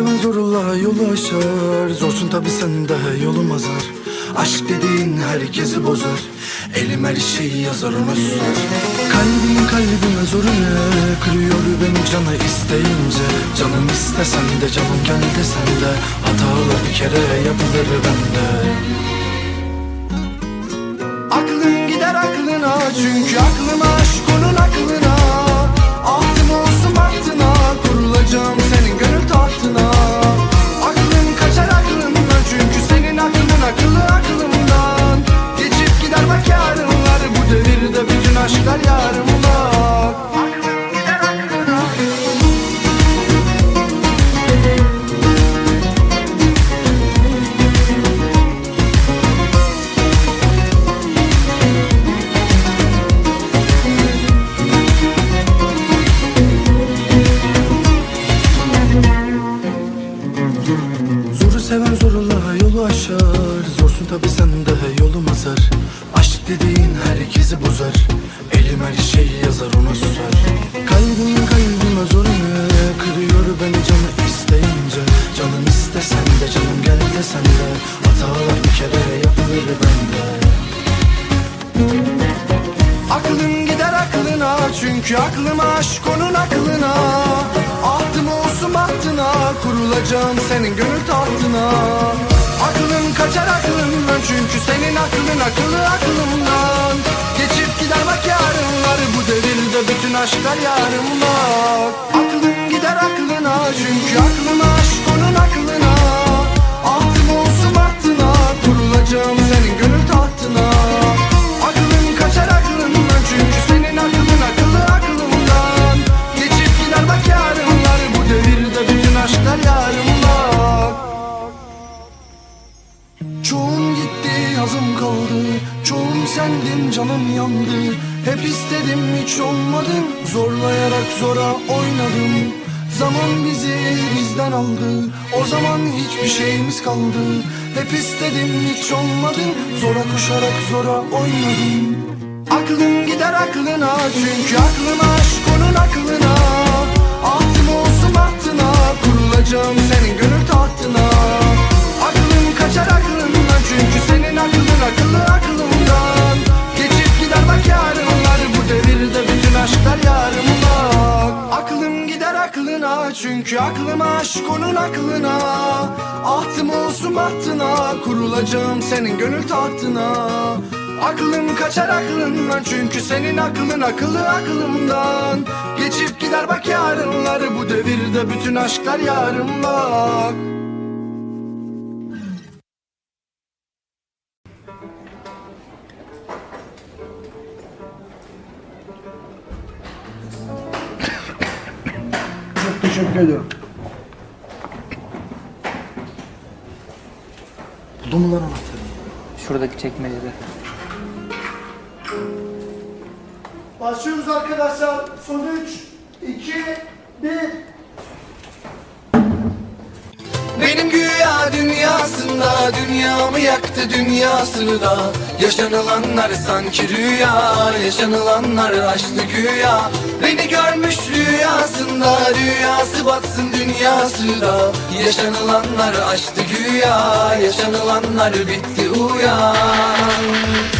Seven zorla yolu aşar Zorsun tabi sen de yolum azar. Aşk dediğin herkesi bozar. Elim her şeyi yazar ona susar Kalbim kalbime zoru ne? Kırıyor beni canı isteyince. Canım istesen de canım gel desen de Hatalar bir kere yapılır bende. Aklım gider aklına çünkü tabi sen de yolum azar. Aşk dediğin herkesi bozar. Elim her şeyi yazar ona susar. Kalbim kalbime zor ne Kırıyor beni canı isteyince. Canım istesen de canım gel desen de Hatalar bir kere yapılır bende. Aklım gider aklına çünkü aklım aşk onun aklına. Ahtım olsun bahtına kurulacağım senin gönül tahtına Aklım kaçar aklımdan çünkü senin aklın akıllı aklımdan. Geçip gider bak yarınlar bu devirde bütün aşklar yarımda O zaman hiçbir şeyimiz kaldı Hep istedim hiç olmadın. Zora koşarak zora oynadım Aklım gider aklına çünkü aklım aşk onun aklına. Ahtım olsun bahtına kurulacağım senin gönül tahtına. Aklım kaçar aklımdan çünkü senin aklın akıllı aklımdan. Geçip gider bak yarınlar bu devirde bütün aşklar yarımda Aklım aklına çünkü aklım aşk onun aklına. Ahtım olsun bahtına kurulacağım senin gönül tahtına. Aklım kaçar aklımdan çünkü senin aklın akıllı aklımdan. Geçip gider bak yarınlar bu devirde bütün aşklar yarımda Çok teşekkür ediyorum. Buldun mu lan anahtarı? Şuradaki çekmecede. Başlıyoruz arkadaşlar. Son 3, 2, 1. Benim dünyasında Dünyamı yaktı dünyasını da. Yaşanılanlar sanki rüya Yaşanılanlar açtı güya. Beni görmüş rüyasında Rüyası batsın dünyası da. Yaşanılanlar açtı güya Yaşanılanlar bitti uyan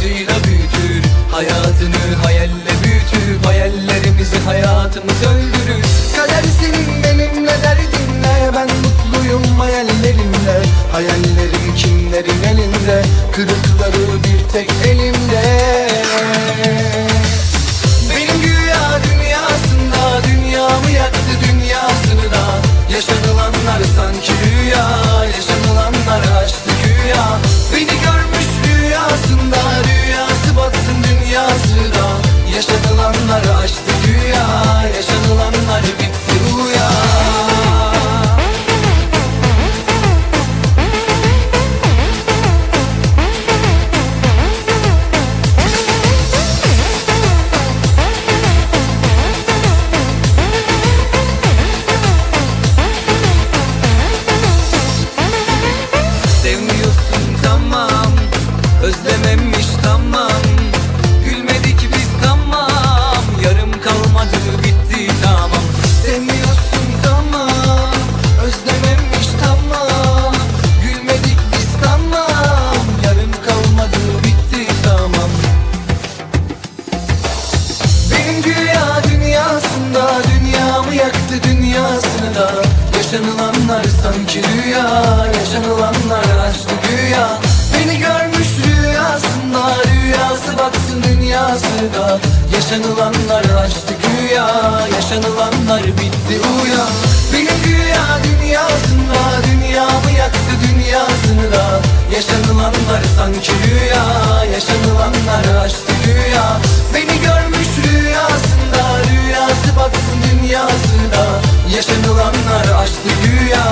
zor acıyla büyütür Hayatını hayalle büyütür Hayallerimizi hayatımız öldürür. Kader senin benimle derdinle Ben mutluyum hayallerimle Hayallerim kimlerin elinde? Kırıkları bir tek elimde the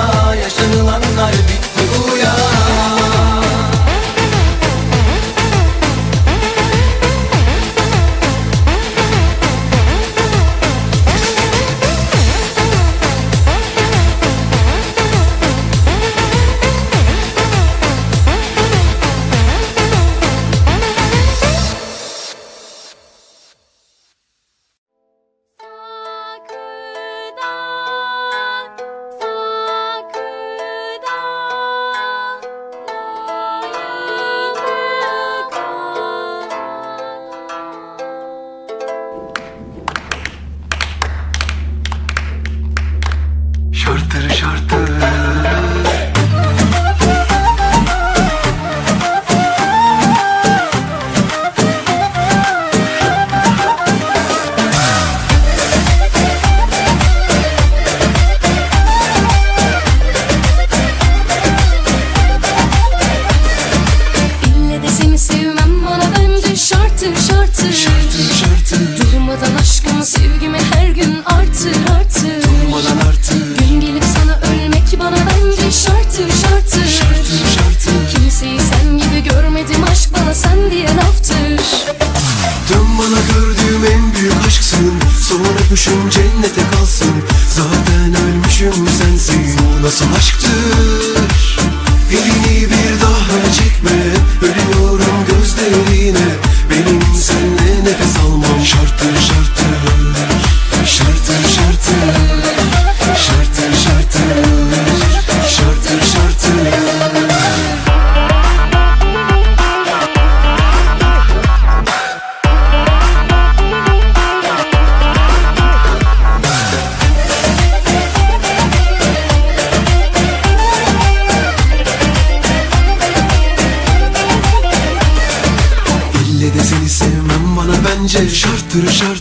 Kavuşum cennete kalsın. Zaten ölmüşüm sensin. Bu nasıl aşktı Yaptırışar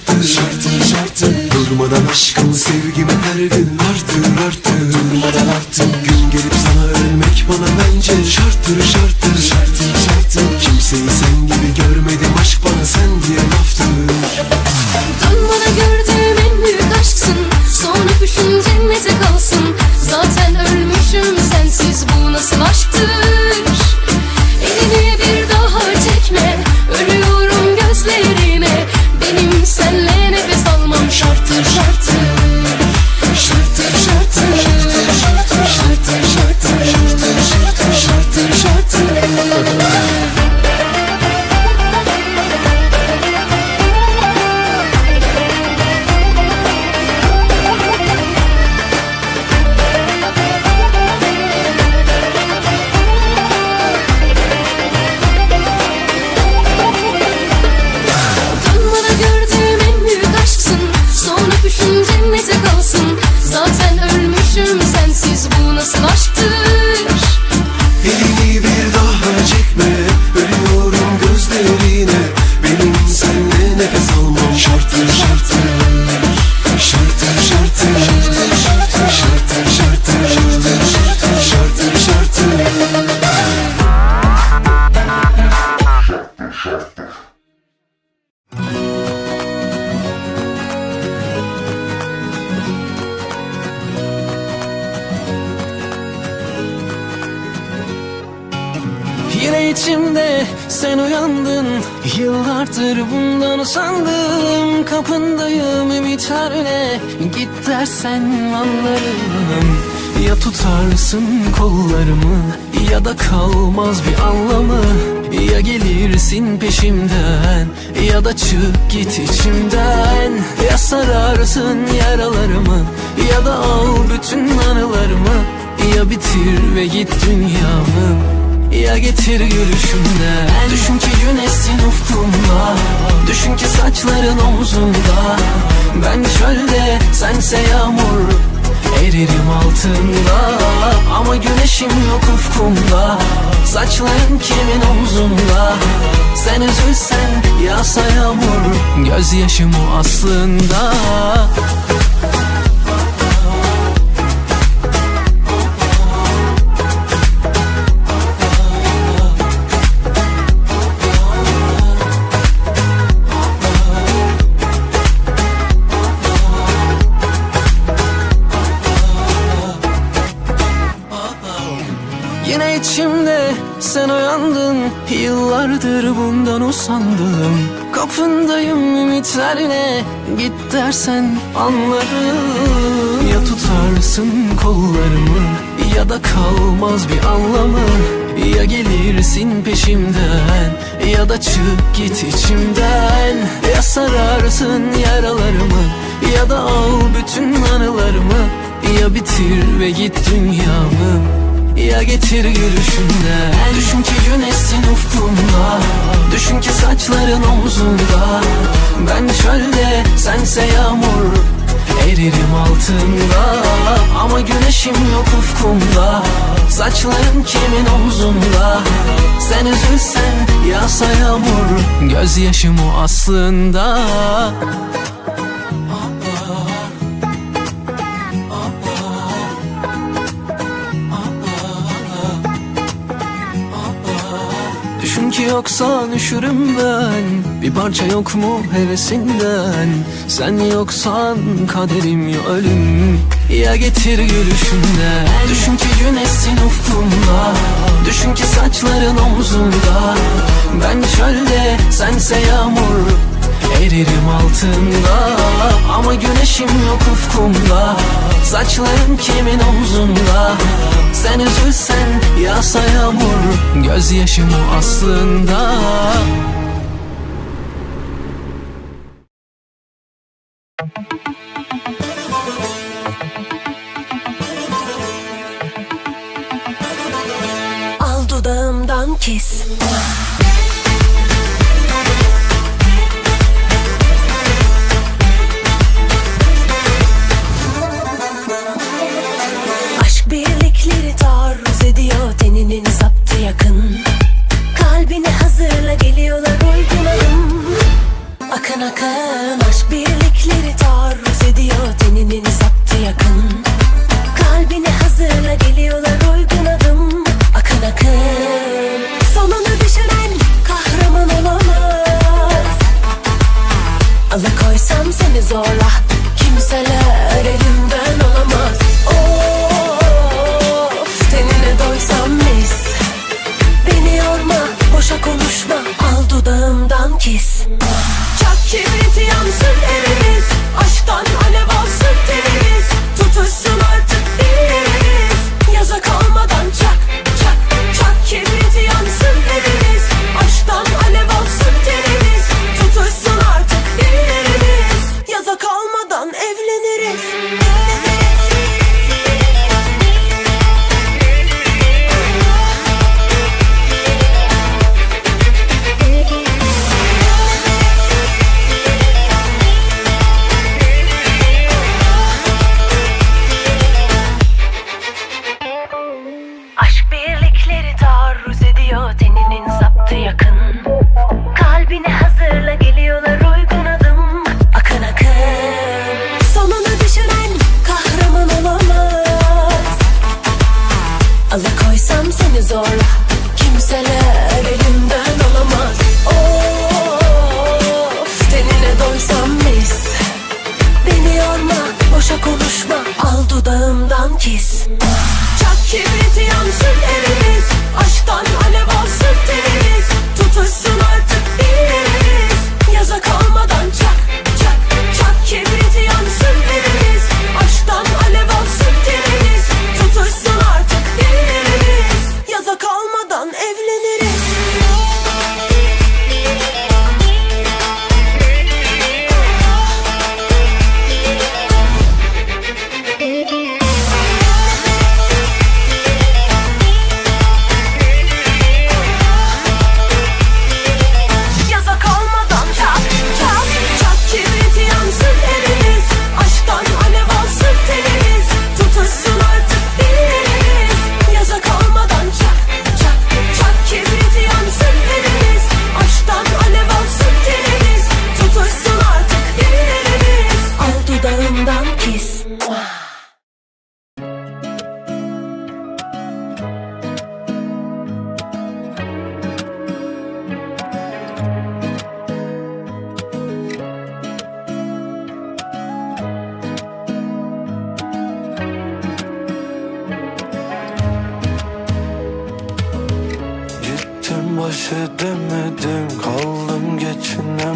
içimde. Sen uyandın Yıllardır bundan usandım. Kapındayım ümitlerle Git dersen anlarım. Ya tutarsın kollarımı Ya da kalmaz bir anlamı. Ya gelirsin peşimden Ya da çık git içimden. Ya sararsın yaralarımı Ya da al bütün anılarımı. Ya bitir ve git dünyamı ya getir gülüşümden. Düşün ki güneşsin ufkumda Düşün ki saçların omzunda. Ben çölde sense yağmur Eririm altında. Ama güneşim yok ufkumda. Saçların kimin omzunda? Sen üzülsen yağsa yağmur. Gözyaşım o aslında Yine içimde sen uyandın Yıllardır bundan usandım. Kapındayım ümitlerle Git dersen anlarım. Ya tutarsın kollarımı Ya da kalmaz bir anlamı. Ya gelirsin peşimden Ya da çık git içimden. Ya sararsın yaralarımı Ya da al bütün anılarımı. Ya bitir ve git dünyamı ya getir gülüşünden Düşün ki güneşsin ufkumda. Düşün ki saçların omzunda. Ben çölde sense yağmur Eririm altında. Ama güneşim yok ufkumda. Saçların kimin omzunda? Sen üzülsen yağsa yağmur. Gözyaşım o aslında Düşün ki yoksan üşürüm ben. Bir parça yok mu hevesinden? Sen yoksan kaderim ya ölüm. Ya getir gülüşünden Düşün ki güneşsin ufkumda. Düşün ki saçların omzunda. Ben çölde sense yağmur Eririm altında Ama güneşim yok ufkumda. Saçların kimin omzunda? Sen üzülsen yağsa yağmur Gözyaşım o aslında. Al dudağımdan kes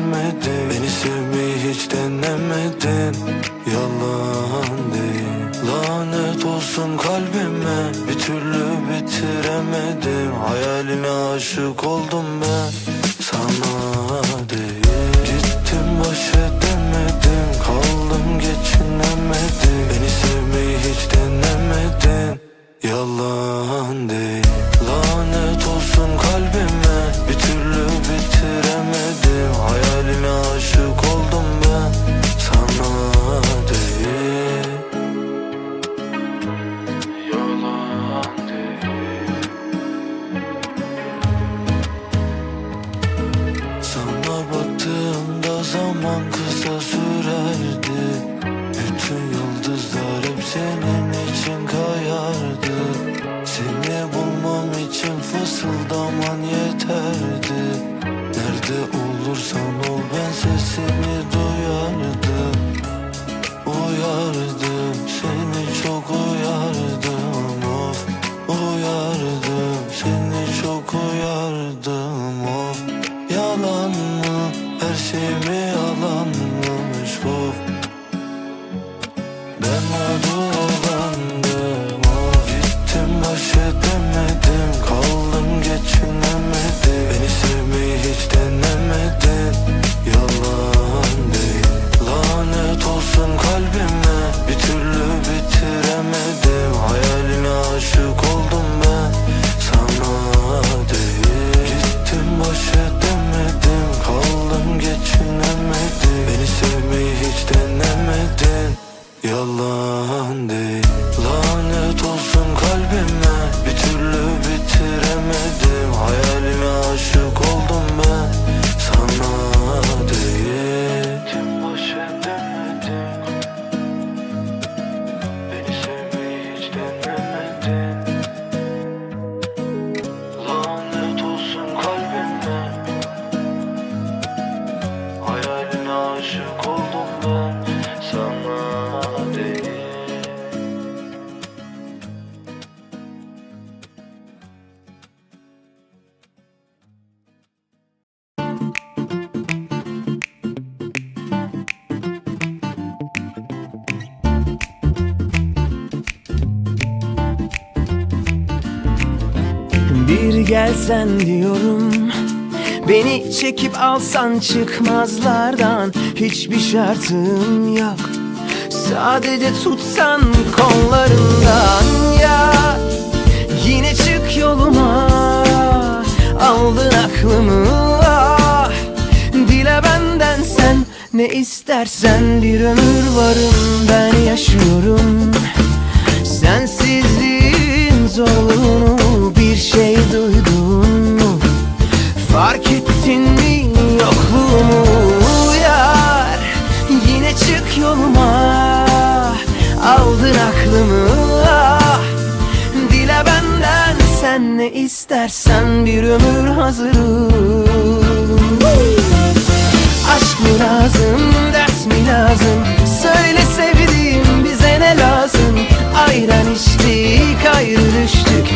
geçinemedim Beni sevmeyi hiç denemedin Yalan değil. Lanet olsun kalbime. Bir türlü bitiremedim. Hayaline aşık oldum ben. Sana değil. Gittim baş edemedim. Kaldım geçinemedim. Beni sevmeyi hiç denemedin Yalan değil. Lanet olsun kalbime gelsen diyorum. Beni çekip alsan çıkmazlardan Hiçbir şartım yok. Sadece tutsan kollarından ya. Yine çık yoluma Aldın aklımı. Ah. Dile benden sen ne istersen Bir ömür varım ben yaşıyorum. Sensizliğin zorluğunu bir şey duydun mu? Fark ettin mi? Yokluğumu yar Yine çık yoluma. Aldın aklımı. Ah. Dile benden sen ne istersen bir ömür hazırım. Aşk mı lazım, ders mi lazım? Söyle sevdiğim bize ne lazım? Ayran içtik, ayrı düştük